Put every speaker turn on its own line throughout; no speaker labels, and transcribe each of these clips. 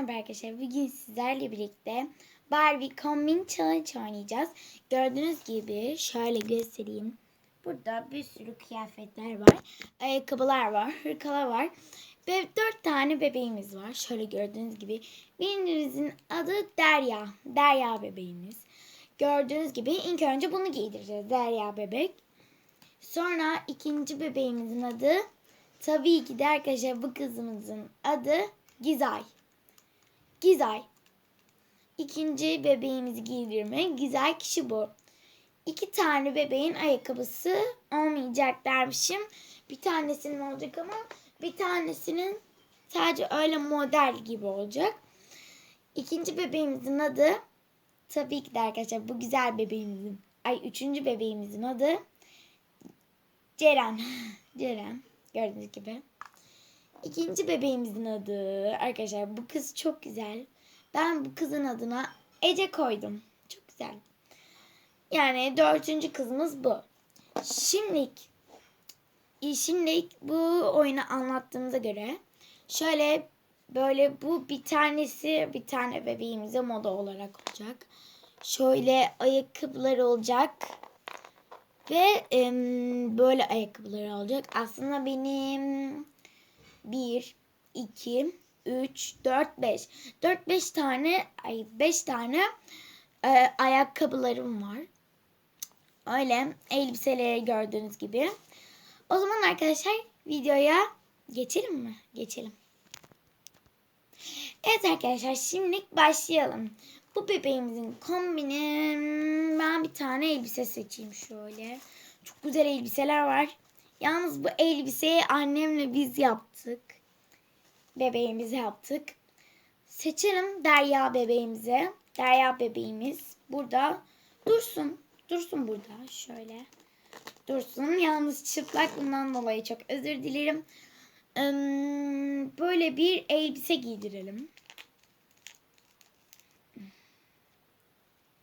Merhaba arkadaşlar. Bugün sizlerle birlikte Barbie Combing Challenge oynayacağız. Gördüğünüz gibi şöyle göstereyim. Burada bir sürü kıyafetler var. Ayakkabılar var. Hırkalar var. Ve dört tane bebeğimiz var. Şöyle gördüğünüz gibi. Birinimizin adı Derya. Derya bebeğimiz. Gördüğünüz gibi ilk önce bunu giydireceğiz. Derya bebek. Sonra ikinci bebeğimizin adı tabii ki de arkadaşlar bu kızımızın adı Gizay. Gizay. İkinci bebeğimizi giydirme. Güzel kişi bu. İki tane bebeğin ayakkabısı olmayacak dermişim. Bir tanesinin olacak ama bir tanesinin sadece öyle model gibi olacak. İkinci bebeğimizin adı tabii ki de arkadaşlar bu güzel bebeğimizin ay üçüncü bebeğimizin adı Ceren. Ceren. Gördüğünüz gibi. İkinci bebeğimizin adı arkadaşlar bu kız çok güzel. Ben bu kızın adına Ece koydum. Çok güzel. Yani dördüncü kızımız bu. Şimdilik şimdilik bu oyunu anlattığımıza göre şöyle böyle bu bir tanesi bir tane bebeğimize moda olarak olacak. Şöyle ayakkabılar olacak. Ve em, böyle ayakkabılar olacak. Aslında benim 1, 2, 3, 4, 5. 4, 5 tane, ay 5 tane e, ayakkabılarım var. Öyle elbiseleri gördüğünüz gibi. O zaman arkadaşlar videoya geçelim mi? Geçelim. Evet arkadaşlar şimdilik başlayalım. Bu bebeğimizin kombini ben bir tane elbise seçeyim şöyle. Çok güzel elbiseler var. Yalnız bu elbiseyi annemle biz yaptık. Bebeğimizi yaptık. Seçelim Derya bebeğimize. Derya bebeğimiz burada dursun. Dursun burada şöyle. Dursun. Yalnız çıplak bundan dolayı çok özür dilerim. Böyle bir elbise giydirelim.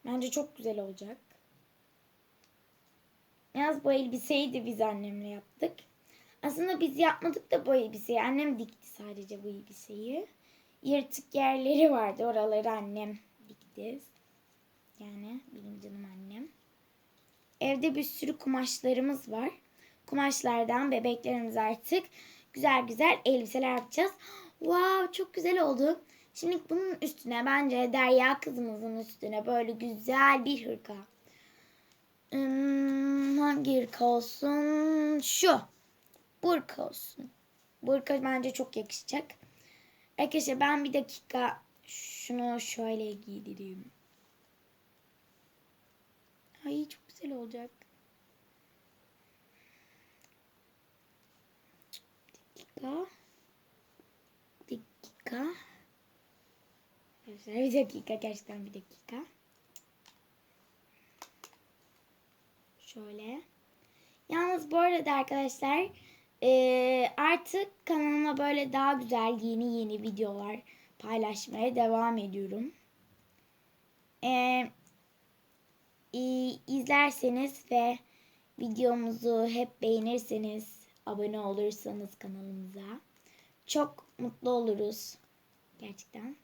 Bence çok güzel olacak. Yalnız bu elbiseyi de biz annemle yaptık. Aslında biz yapmadık da bu elbiseyi. Annem dikti sadece bu elbiseyi. Yırtık yerleri vardı. Oraları annem dikti. Yani benim canım annem. Evde bir sürü kumaşlarımız var. Kumaşlardan bebeklerimiz artık güzel güzel elbiseler yapacağız. Wow çok güzel oldu. Şimdi bunun üstüne bence Derya kızımızın üstüne böyle güzel bir hırka. Hmm, hangi hırka olsun? Şu. Burka olsun. Burka bence çok yakışacak. Arkadaşlar ben bir dakika şunu şöyle giydireyim. Ay çok güzel olacak. Dakika. Dakika. Bir dakika gerçekten bir dakika. Şöyle. Yalnız bu arada arkadaşlar e, artık kanalıma böyle daha güzel yeni yeni videolar paylaşmaya devam ediyorum. E, e, izlerseniz ve videomuzu hep beğenirseniz, abone olursanız kanalımıza çok mutlu oluruz. Gerçekten.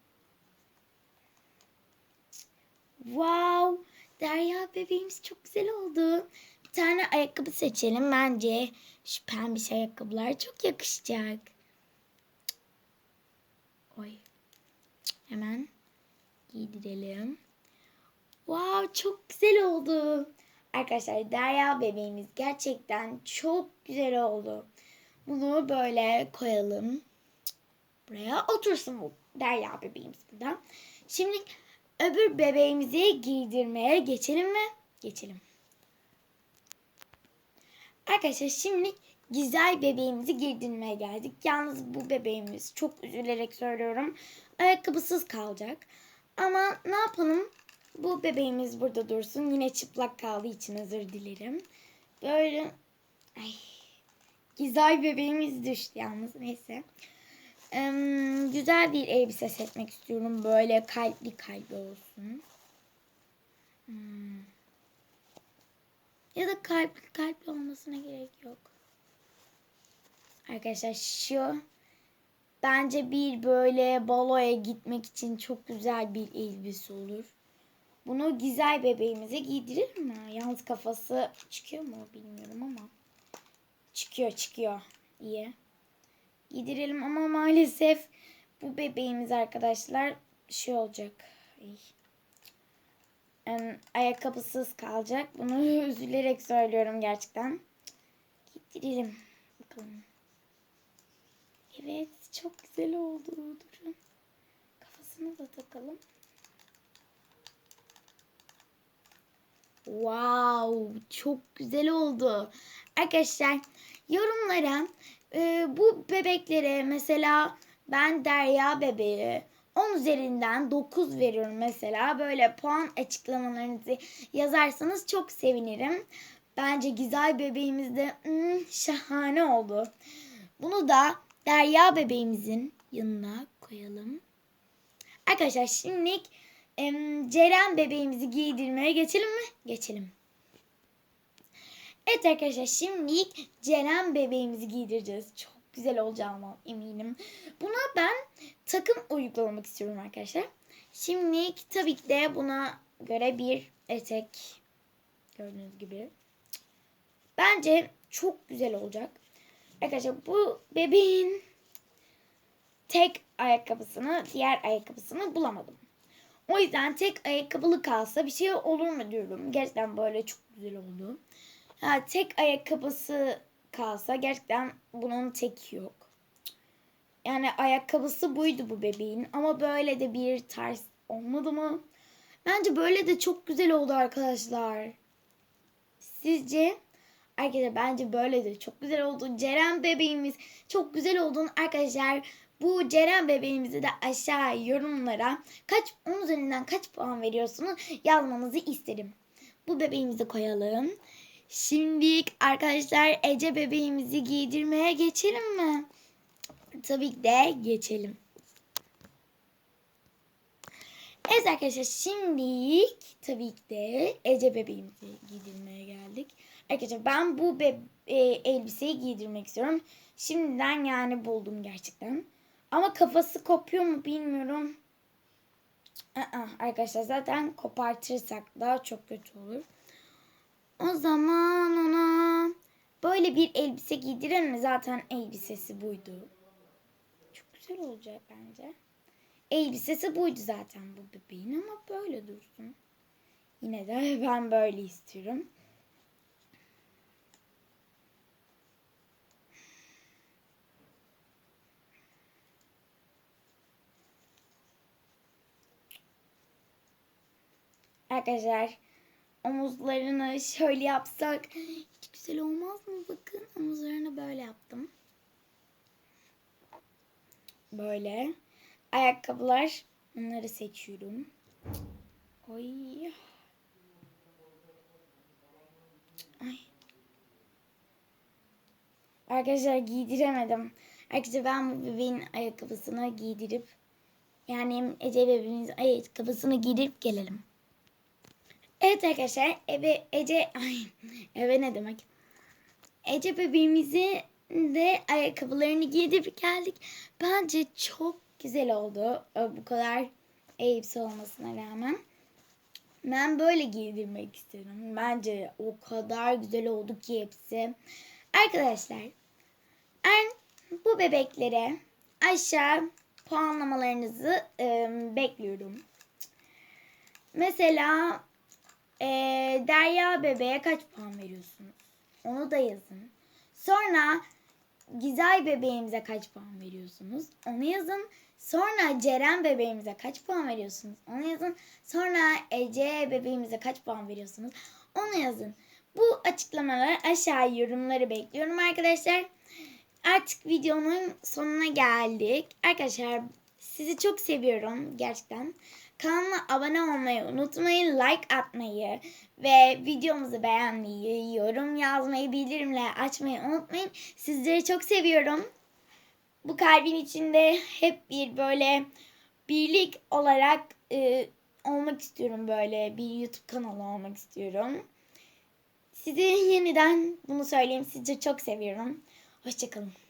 Wow! Derya bebeğimiz çok güzel oldu. Bir tane ayakkabı seçelim bence. Şu pembiş ayakkabılar çok yakışacak. Oy. Hemen giydirelim. Wow çok güzel oldu. Arkadaşlar Derya bebeğimiz gerçekten çok güzel oldu. Bunu böyle koyalım. Buraya otursun bu Derya bebeğimiz burada. Şimdi öbür bebeğimizi giydirmeye geçelim mi? Geçelim. Arkadaşlar şimdi güzel bebeğimizi giydirmeye geldik. Yalnız bu bebeğimiz çok üzülerek söylüyorum. Ayakkabısız kalacak. Ama ne yapalım? Bu bebeğimiz burada dursun. Yine çıplak kaldığı için özür dilerim. Böyle ay, güzel bebeğimiz düştü yalnız. Neyse. Güzel bir elbise seçmek istiyorum. Böyle kalpli kalpli olsun. Hmm. Ya da kalpli kalpli olmasına gerek yok. Arkadaşlar şu bence bir böyle baloya gitmek için çok güzel bir elbise olur. Bunu Gizay bebeğimize giydirir mi? Yalnız kafası çıkıyor mu bilmiyorum ama. Çıkıyor çıkıyor. İyi. Giydirelim ama maalesef bu bebeğimiz arkadaşlar şey olacak. Em, ayakkabısız kalacak. Bunu üzülerek söylüyorum gerçekten. Giydirelim. Bakalım. Evet çok güzel oldu. Durun. Kafasını da takalım. Wow, çok güzel oldu. Arkadaşlar yorumlara e, bu bebeklere mesela ben Derya bebeği 10 üzerinden 9 veriyorum mesela. Böyle puan açıklamalarınızı yazarsanız çok sevinirim. Bence güzel bebeğimiz de hmm, şahane oldu. Bunu da Derya bebeğimizin yanına koyalım. Arkadaşlar şimdilik Ceren bebeğimizi giydirmeye geçelim mi? Geçelim. Evet arkadaşlar şimdilik Ceren bebeğimizi giydireceğiz. Çok güzel olacağına eminim. Buna ben takım uygulamak istiyorum arkadaşlar. Şimdilik tabii ki de buna göre bir etek gördüğünüz gibi. Bence çok güzel olacak. Arkadaşlar bu bebeğin tek ayakkabısını, diğer ayakkabısını bulamadım. O yüzden tek ayakkabılı kalsa bir şey olur mu diyorum. Gerçekten böyle çok güzel oldu. Ha, tek ayakkabısı kalsa gerçekten bunun tek yok. Yani ayakkabısı buydu bu bebeğin ama böyle de bir tarz olmadı mı? Bence böyle de çok güzel oldu arkadaşlar. Sizce? Arkadaşlar bence böyle de çok güzel oldu. Ceren bebeğimiz çok güzel olduğunu arkadaşlar bu Ceren bebeğimizi de aşağı yorumlara kaç 10 üzerinden kaç puan veriyorsunuz yazmanızı isterim. Bu bebeğimizi koyalım. Şimdi arkadaşlar Ece bebeğimizi giydirmeye geçelim mi? Tabii ki de geçelim. Evet arkadaşlar şimdilik tabii ki de Ece bebeğimizi giydirmeye geldik. Arkadaşlar ben bu be e, elbiseyi giydirmek istiyorum. Şimdiden yani buldum gerçekten. Ama kafası kopuyor mu bilmiyorum. Aa, arkadaşlar zaten kopartırsak daha çok kötü olur. O zaman ona böyle bir elbise giydirelim mi? Zaten elbisesi buydu. Çok güzel olacak bence. Elbisesi buydu zaten bu bebeğin ama böyle dursun. Yine de ben böyle istiyorum. Arkadaşlar omuzlarını şöyle yapsak hiç güzel olmaz mı? Bakın omuzlarını böyle yaptım. Böyle. Ayakkabılar. Bunları seçiyorum. Oy. Ay. Arkadaşlar giydiremedim. Arkadaşlar ben bu bebeğin ayakkabısını giydirip yani Ece bebeğimizin ayakkabısını giydirip gelelim. Evet arkadaşlar Ebe, Ece ay, Ebe ne demek? Ece bebeğimizi de ayakkabılarını giydirip geldik. Bence çok güzel oldu. Bu kadar elbise olmasına rağmen. Ben böyle giydirmek istedim. Bence o kadar güzel oldu ki hepsi. Arkadaşlar ben bu bebeklere aşağı puanlamalarınızı e, bekliyorum. Mesela e, Derya bebeğe kaç puan veriyorsunuz? Onu da yazın. Sonra Gizay bebeğimize kaç puan veriyorsunuz? Onu yazın. Sonra Ceren bebeğimize kaç puan veriyorsunuz? Onu yazın. Sonra Ece bebeğimize kaç puan veriyorsunuz? Onu yazın. Bu açıklamaları aşağı yorumları bekliyorum arkadaşlar. Artık videonun sonuna geldik. Arkadaşlar sizi çok seviyorum gerçekten. Kanalıma abone olmayı unutmayın. Like atmayı ve videomuzu beğenmeyi, yorum yazmayı, bildirimle açmayı unutmayın. Sizleri çok seviyorum. Bu kalbin içinde hep bir böyle birlik olarak e, olmak istiyorum böyle. Bir YouTube kanalı olmak istiyorum. Size yeniden bunu söyleyeyim. Sizi çok seviyorum. Hoşçakalın.